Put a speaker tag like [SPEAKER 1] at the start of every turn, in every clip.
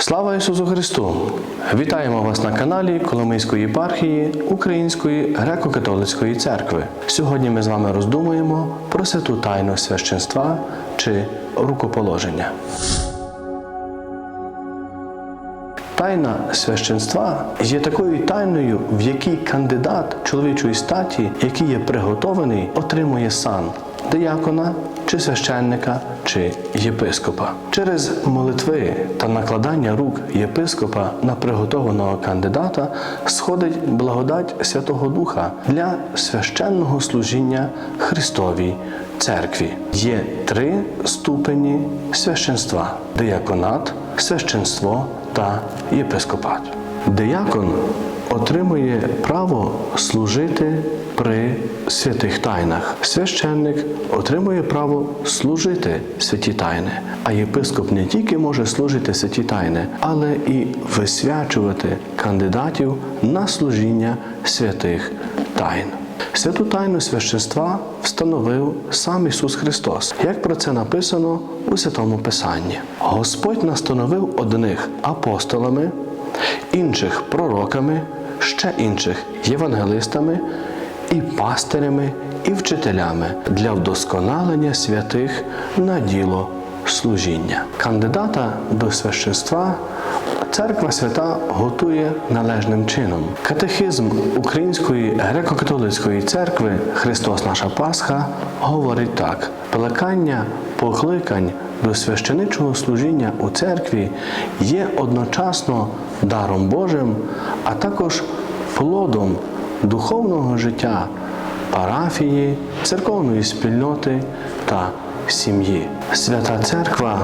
[SPEAKER 1] Слава Ісусу Христу! Вітаємо вас на каналі Коломийської єпархії Української греко-католицької церкви. Сьогодні ми з вами роздумуємо про святу тайну священства чи рукоположення. Тайна священства є такою тайною, в якій кандидат чоловічої статі, який є приготований, отримує сан диякона чи священника чи єпископа. Через молитви та накладання рук єпископа на приготованого кандидата сходить благодать Святого Духа для священного служіння Христовій церкві. Є три ступені священства: дияконат, священство та єпископат. Диякон отримує право служити при святих тайнах. Священник отримує право служити святі тайни. А єпископ не тільки може служити святі тайни, але і висвячувати кандидатів на служіння святих тайн. Святу тайну священства встановив сам Ісус Христос, як про це написано у Святому Писанні. Господь настановив одних апостолами, інших пророками, ще інших євангелистами і пастирями і вчителями для вдосконалення святих на діло служіння. Кандидата до священства Церква свята готує належним чином. Катехизм Української греко-католицької церкви Христос наша Пасха говорить так: плекання покликань до священичого служіння у церкві є одночасно даром Божим, а також плодом духовного життя парафії, церковної спільноти та сім'ї. Свята Церква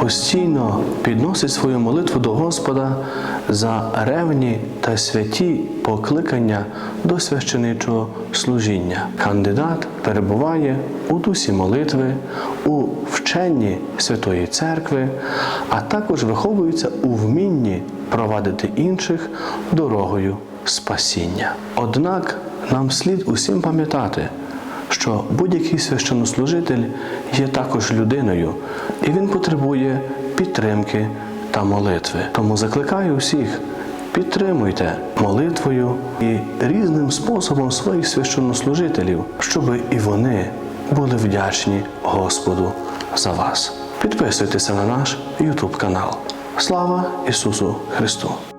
[SPEAKER 1] постійно підносить свою молитву до Господа за ревні та святі покликання до священичого служіння. Кандидат перебуває у дусі молитви, у вченні Святої Церкви, а також виховується у вмінні провадити інших дорогою спасіння. Однак нам слід усім пам'ятати, що будь-який священнослужитель є також людиною, і він потребує підтримки та молитви. Тому закликаю усіх. Підтримуйте молитвою і різним способом своїх священнослужителів, щоб і вони були вдячні Господу за вас. Підписуйтеся на наш YouTube канал. Слава Ісусу Христу!